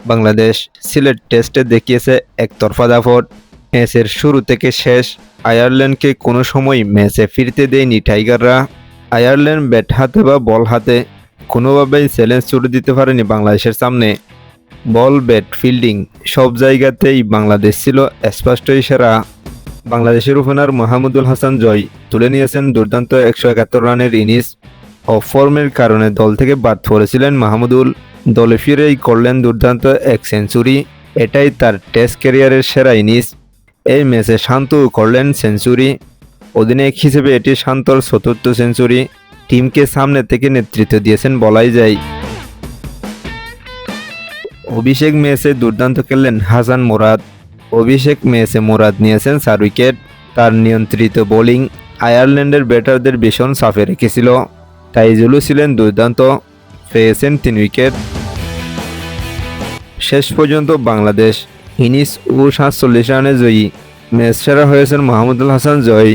বাংলাদেশ সিলেট টেস্টে দেখিয়েছে একতরফা দাপট ম্যাচের শুরু থেকে শেষ, আয়ারল্যান্ডকে কোনো সময় ম্যাচে ফিরতে দেয়নি টাইগাররা। আয়ারল্যান্ড ব্যাট হাতে বা বল হাতে কোনোভাবেই চ্যালেঞ্জ ছুটে দিতে পারেনি বাংলাদেশের সামনে। বল, ব্যাট, ফিল্ডিং সব জায়গাতেই বাংলাদেশ ছিল স্পষ্টই সেরা। বাংলাদেশের ওপেনার মাহমুদুল হাসান জয় তুলে নিয়েছেন দুর্দান্ত একশো একাত্তর রানের ইনিংস। অফ ফর্মের কারণে দল থেকে বাদ পড়েছিলেন মাহমুদুল। দলে ফিরেই করলেন দুর্দান্ত এক সেঞ্চুরি। এটাই তার টেস্ট ক্যারিয়ারের সেরা ইনিংস এই ম্যাচে শান্ত করলেন সেঞ্চুরি। অধিনায়ক হিসেবে এটি শান্তর চতুর্থ সেঞ্চুরি। টিমকে সামনে থেকে নেতৃত্ব দিয়েছেন বলাই যায়। অভিষেক ম্যাচে দুর্দান্ত খেললেন হাসান মোরাদ। অভিষেক ম্যাচে মোরাদ নিয়েছেন চার উইকেট। তার নিয়ন্ত্রিত বোলিং আয়ারল্যান্ডের ব্যাটারদের ভীষণ সাফে রেখেছিল। তাইজুলু ছিলেন দুর্দান্ত পেয়েছেন তিন উইকেট শেষ পর্যন্ত বাংলাদেশ ইনিস ও সাতচল্লিশ রানে জয়ী। ম্যাচ সেরা হয়েছেন মাহমুদুল হাসান জয়।